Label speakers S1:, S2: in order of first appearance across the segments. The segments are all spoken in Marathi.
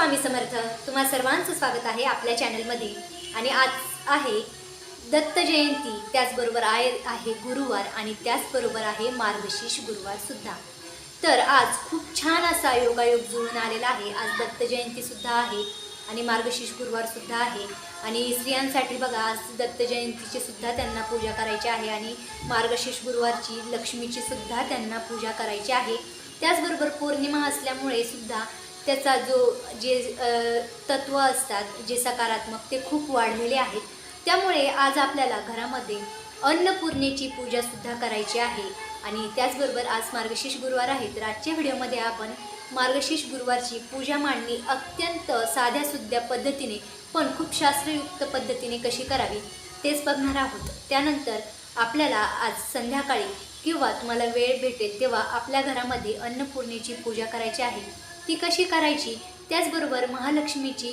S1: स्वामी समर्थ तुम्हा सर्वांचं स्वागत आहे आपल्या चॅनलमध्ये आणि आज आहे दत्त जयंती. त्याचबरोबर आहे आहे गुरुवार आणि त्याचबरोबर आहे मार्गशीर्ष गुरुवारसुद्धा तर आज खूप छान असा योगायोग जुळून आलेला आहे. आज दत्त जयंतीसुद्धा आहे आणि मार्गशीर्ष गुरुवारसुद्धा आहे. आणि स्त्रियांसाठी बघा आज दत्त जयंतीची सुद्धा त्यांना पूजा करायची आहे आणि मार्गशीर्ष गुरुवारची लक्ष्मीची सुद्धा त्यांना पूजा करायची आहे. त्याचबरोबर पौर्णिमा असल्यामुळे सुद्धा त्याचा जो जे तत्व असतात जे सकारात्मक ते खूप वाढलेले आहेत. त्यामुळे आज आपल्याला घरामध्ये अन्नपूर्णेची पूजासुद्धा करायची आहे. आणि त्याचबरोबर आज मार्गशीर्ष गुरुवार आहे तर आजच्या व्हिडिओमध्ये आपण मार्गशीर्ष गुरुवारची पूजा मांडणी अत्यंत साध्या सुध्या पद्धतीने पण खूप शास्त्रयुक्त पद्धतीने कशी करावी तेच बघणार आहोत. त्यानंतर आपल्याला आज संध्याकाळी किंवा तुम्हाला वेळ भेटेल तेव्हा आपल्या घरामध्ये अन्नपूर्णेची पूजा करायची आहे. ती कशी करायची? त्याचबरोबर महालक्ष्मीची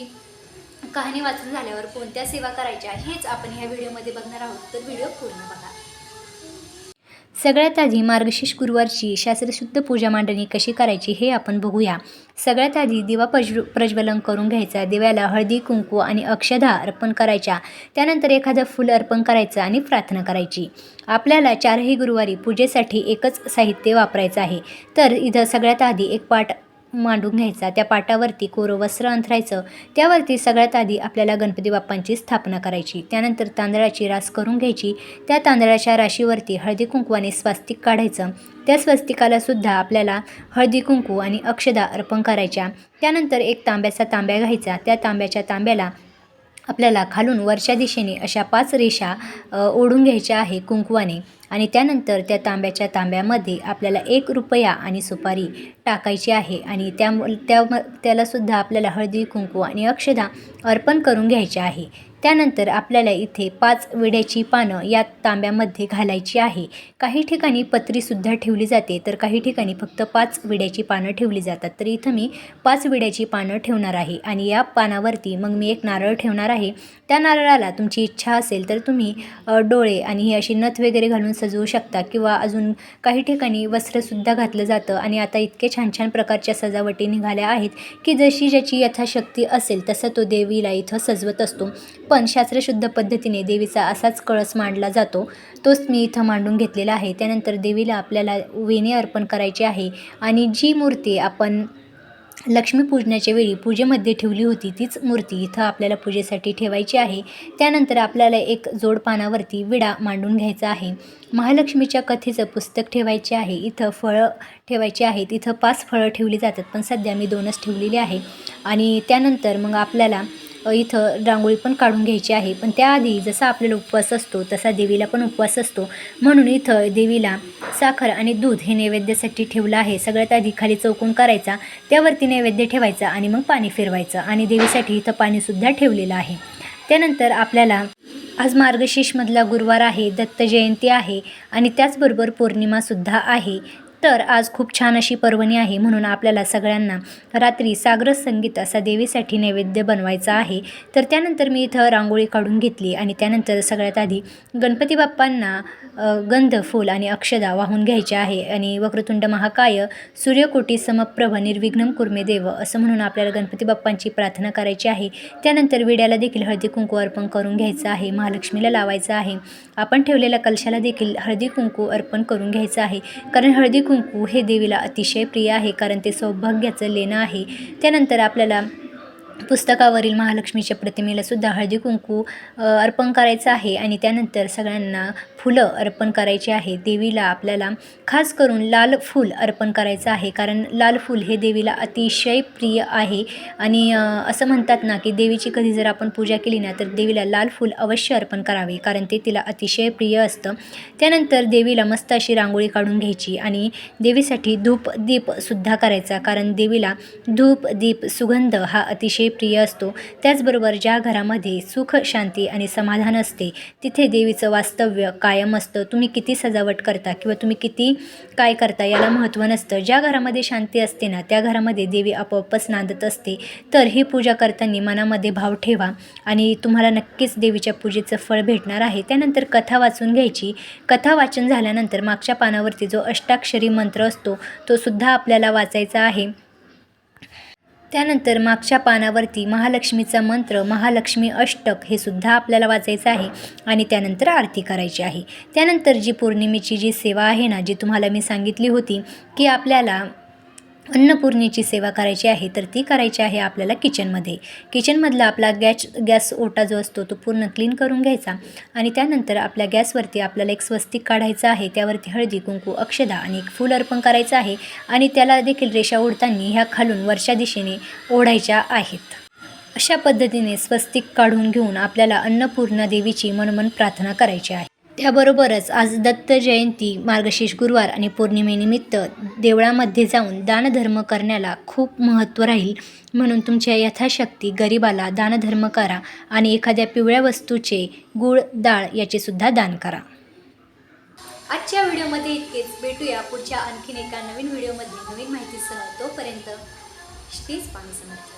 S1: कहाणी वाचून झाल्यावर कोणत्या सेवा करायच्या हेच आपण ह्या व्हिडिओमध्ये बघणार आहोत. तर व्हिडिओ पूर्ण बघा. सगळ्यात आधी मार्गशीर्ष गुरुवारची शास्त्रशुद्ध पूजा मांडणी कशी करायची हे आपण बघूया. सगळ्यात आधी दिवा प्रज्व प्रज्वलन करून घ्यायचा दिव्याला हळदी कुंकू आणि अक्षधा अर्पण करायच्या. त्यानंतर एखादं फुल अर्पण करायचं आणि प्रार्थना करायची. आपल्याला चारही गुरुवारी पूजेसाठी एकच साहित्य वापरायचं आहे. तर इथं सगळ्यात आधी एक पाट मांडून घ्यायचा. त्या पाटावरती कोरं वस्त्र अंथरायचं. त्यावरती सगळ्यात आधी आपल्याला गणपती बाप्पांची स्थापना करायची. त्यानंतर तांदळाची रास करून घ्यायची. त्या तांदळाच्या राशीवरती हळदी कुंकवाने स्वास्तिक काढायचं. त्या स्वस्तिकाला सुद्धा आपल्याला हळदी कुंकू आणि अक्षदा अर्पण करायच्या. त्यानंतर एक तांब्याचा तांब्या घ्यायचा. त्या तांब्याच्या तांब्याला आपल्याला खालून वरच्या दिशेने अशा पाच रेषा ओढून घ्यायच्या आहे कुंकवाने. आणि त्यानंतर त्या तांब्याच्या तांब्यामध्ये आपल्याला एक रुपया आणि सुपारी टाकायची आहे. आणि त्या त्या त्यालासुद्धा आपल्याला हळदी कुंकू आणि अक्षदा अर्पण करून घ्यायचे आहे. त्यानंतर आपल्याला इथे पाच विड्याची पानं या तांब्यामध्ये घालायची आहे. काही ठिकाणी पत्रीसुद्धा ठेवली जाते तर काही ठिकाणी फक्त पाच विड्याची पानं ठेवली जातात. तर इथं मी पाच विड्याची पानं ठेवणार आहे आणि या पानावरती मग मी एक नारळ ठेवणार आहे. त्या नारळाला तुमची इच्छा असेल तर तुम्ही डोळे आणि ही अशी नथ वगैरे घालून सजवू शकता किंवा अजून काही ठिकाणी वस्त्रसुद्धा घातलं जातं आणि आता इतके छान छान प्रकारच्या सजावटी निघाल्या आहेत की जशी ज्याची यथाशक्ती असेल तसं तो देवीला इथं सजवत असतो. पण शास्त्रशुद्ध पद्धतीने देवीचा असाच कळस मांडला जातो तोच मी इथं मांडून घेतलेला आहे. त्यानंतर देवीला आपल्याला वेणी अर्पण करायची आहे आणि जी मूर्ती आपण लक्ष्मीपूजनाच्या वेळी पूजेमध्ये ठेवली होती तीच मूर्ती इथं आपल्याला पूजेसाठी ठेवायची आहे. त्यानंतर आपल्याला एक जोड पानावरती विडा मांडून घ्यायचा आहे. महालक्ष्मीच्या कथेचं पुस्तक ठेवायचे आहे. इथं फळं ठेवायची आहेत. इथं पाच फळं ठेवली जातात पण सध्या मी दोनच ठेवलेली आहे. आणि त्यानंतर मग आपल्याला इथं रांगोळी पण काढून घ्यायची आहे. पण त्याआधी जसा आपल्याला उपवास असतो तसा देवीला पण उपवास असतो. म्हणून इथं देवीला साखर आणि दूध हे नैवेद्यासाठी ठेवलं आहे. सगळ्यात आधी खाली चौकून करायचा त्यावरती नैवेद्य ठेवायचा आणि मग पाणी फिरवायचं आणि देवीसाठी इथं पाणीसुद्धा ठेवलेलं आहे. त्यानंतर आपल्याला आज मार्गशीर्षमधला गुरुवार आहे दत्त जयंती आहे आणि त्याचबरोबर पौर्णिमासुद्धा आहे. तर आज खूप छान अशी पर्वणी आहे म्हणून आपल्याला सगळ्यांना रात्री सागर संगीत असा देवीसाठी नैवेद्य बनवायचा आहे. तर त्यानंतर मी इथं रांगोळी काढून घेतली आणि त्यानंतर सगळ्यात आधी गणपती बाप्पांना गंध फूल आणि अक्षदा वाहून घ्यायचे आहे आणि वक्रतुंड महाकाय सूर्यकोटी समप्रभ निर्विघ्नम कुर्मे देव असं म्हणून आपल्याला गणपती बाप्पांची प्रार्थना करायची आहे. त्यानंतर विड्याला देखील हळदी कुंकू अर्पण करून घ्यायचं आहे महालक्ष्मीला लावायचं आहे. आपण ठेवलेल्या कलशाला देखील हळदी कुंकू अर्पण करून घ्यायचं आहे. कारण हळदी कुंकू हे देवीला अतिशय प्रिय आहे कारण ते सौभाग्याचं लेणं आहे. त्यानंतर आपल्याला पुस्तकावरील महालक्ष्मीच्या प्रतिमेला सुद्धा हळदी कुंकू अर्पण करायचं आहे आणि त्यानंतर सगळ्यांना फुलं अर्पण करायची आहे. देवीला आपल्याला खास करून लाल फूल अर्पण करायचं आहे कारण लाल फूल हे देवीला अतिशय प्रिय आहे आणि असं म्हणतात ना की देवीची कधी जर आपण पूजा केली ना तर देवीला लाल फूल अवश्य अर्पण करावे कारण ते तिला अतिशय प्रिय असतं. त्यानंतर देवीला मस्त अशी रांगोळी काढून घ्यायची आणि देवीसाठी धूप दीपसुद्धा करायचा कारण देवीला धूप दीप सुगंध हा अतिशय प्रिय असतो. त्याचबरोबर ज्या घरामध्ये सुख शांती आणि समाधान असते तिथे देवीचं वास्तव्य कायम असतं. तुम्ही किती सजावट करता किंवा तुम्ही किती काय करता याला महत्त्व नसतं. ज्या घरामध्ये शांती असते ना त्या घरामध्ये देवी आपोआपच नांदत असते. तर ही पूजा करताना मनामध्ये भाव ठेवा आणि तुम्हाला नक्कीच देवीच्या पूजेचं फळ भेटणार आहे. त्यानंतर कथा वाचून घ्यायची. कथा वाचन झाल्यानंतर मागच्या पानावरती जो अष्टाक्षरी मंत्र असतो तो सुद्धा आपल्याला वाचायचा आहे. त्यानंतर मागच्या पानावरती महालक्ष्मीचा मंत्र महालक्ष्मी अष्टक हे सुद्धा आपल्याला वाचायचं आहे आणि त्यानंतर आरती करायची आहे. त्यानंतर जी पौर्णिमेची जी सेवा आहे ना जी तुम्हाला मी सांगितली होती की आपल्याला अन्नपूर्णेची सेवा करायची आहे तर ती करायची आहे आपल्याला किचनमध्ये. किचनमधला आपला गॅस गॅस ओटा जो असतो तो पूर्ण क्लीन करून घ्यायचा आणि त्यानंतर आपल्या गॅसवरती आपल्याला एक स्वस्तिक काढायचं आहे त्यावरती हळदी कुंकू अक्षदा आणि एक फूल अर्पण करायचं आहे आणि त्याला देखील रेषा ओढताना ह्या खालून वरच्या दिशेने ओढायच्या आहेत. अशा पद्धतीने स्वस्तिक काढून घेऊन आपल्याला अन्नपूर्णा देवीची मनमन प्रार्थना करायची आहे. त्याबरोबरच आज दत्त जयंती मार्गशीर्ष गुरुवार आणि पौर्णिमेनिमित्त देवळामध्ये जाऊन दानधर्म करण्याला खूप महत्त्व राहील. म्हणून तुमच्या यथाशक्ती गरिबाला दानधर्म करा आणि एखाद्या पिवळ्या वस्तूचे गूळ डाळ याचे सुद्धा दान करा. आजच्या व्हिडिओमध्ये इतकेच. भेटूया पुढच्या आणखीन एका नवीन व्हिडिओमध्ये. नवीन माहितीसह तोपर्यंत श्रीच पाणी समर्थ.